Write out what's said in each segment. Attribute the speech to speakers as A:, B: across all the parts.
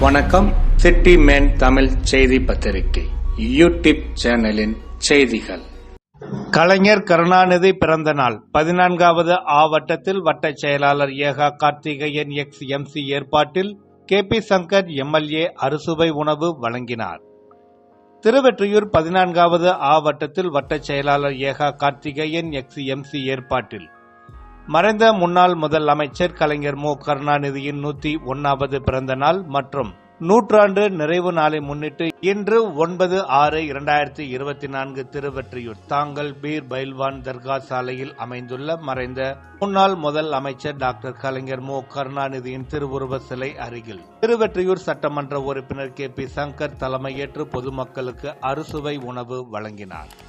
A: வணக்கம். City man Tamil செய்தி பத்திரிகை. யூடியூப் சேனலின் செய்திகள். கலைஞர் கருணாநிதி பிறந்த நாள். பதினான்காவது ஆவட்டத்தில் வட்டச் செயலாளர் ஏகா கார்த்திகேயன் எக்ஸ் எம்சி ஏற்பாட்டில் கே பி சங்கர் எம்எல்ஏ அறுசுவை உணவு வழங்கினார். திருவெற்றியூர் பதினான்காவது ஆவட்டத்தில் வட்டச் செயலாளர் ஏகா கார்த்திகேயன் எக்ஸ் எம்சி ஏற்பாட்டில் மறைந்த முன்னாள் முதல் அமைச்சர் கலைஞர் மு. கருணாநிதியின் நூத்தி ஒன்னாவது பிறந்த நாள் மற்றும் நூற்றாண்டு நிறைவு நாளை முன்னிட்டு இன்று ஒன்பது ஆறு இரண்டாயிரத்தி இருபத்தி நான்கு திருவற்றியூர் தாங்கள் பீர் பைல்வான் தர்கா சாலையில் அமைந்துள்ள மறைந்த முன்னாள் முதல் அமைச்சர் டாக்டர் கலைஞர் மு. கருணாநிதியின் திருவுருவ சிலை அருகில் திருவெற்றியூர் சட்டமன்ற உறுப்பினர் கே. பி. சங்கர் தலைமையேற்று பொதுமக்களுக்கு அறுசுவை உணவு வழங்கினார்.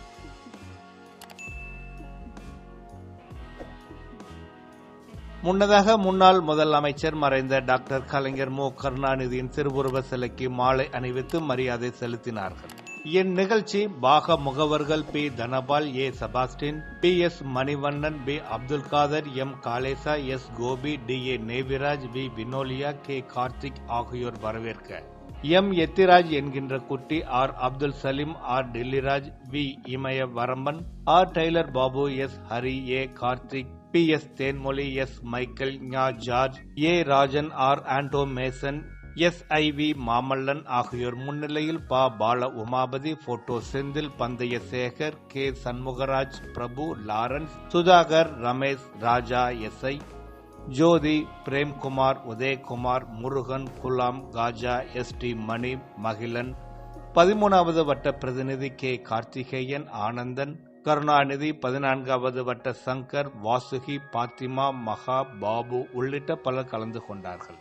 A: முன்னதாக முன்னாள் முதல் அமைச்சர் மறைந்த டாக்டர் கலைஞர் மு. கருணாநிதியின் திருவுருவ சிலைக்கு மாலை அணிவித்து மரியாதை செலுத்தினார்கள். இந்நிகழ்ச்சி பாக முகவர்கள் P. Dhanapal A. Sebastian P. S. Manivannan P. Abdul Khader M. Kalesa S. Gopi T. A. Neviraj V. Vinolia K. Karthik ஆகியோர் வரவேற்க எம். எத்திராஜ் என்கின்ற Kutty R. Abdul Salim R. Delliraj V. Imaya Varamban R. Tailor Babu S. Hari A. Karthik P. S. Thenmozhi S. Michael ஞா. George A. Rajan R. Anto Mason S. I. V. Mamallan ஆகியோர் முன்னிலையில் பா. Bala Umapathi photo Senthil பந்தய Sekar K. Shanmugaraj Prabhu Lawrence Sudhakar Ramesh Raja SI Jothi Premkumar Udhayakumar Murugan Ghulam Khaja S T Mani Magizhan. பதிமூணாவது வட்ட பிரதிநிதி K. Karthikeyan Anandan. Karunanidhi பதினான்காவது வட்ட சங்கர் வாசுகி பாத்திமா மகா பாபு உள்ளிட்ட பலர் கலந்து கொண்டார்கள்.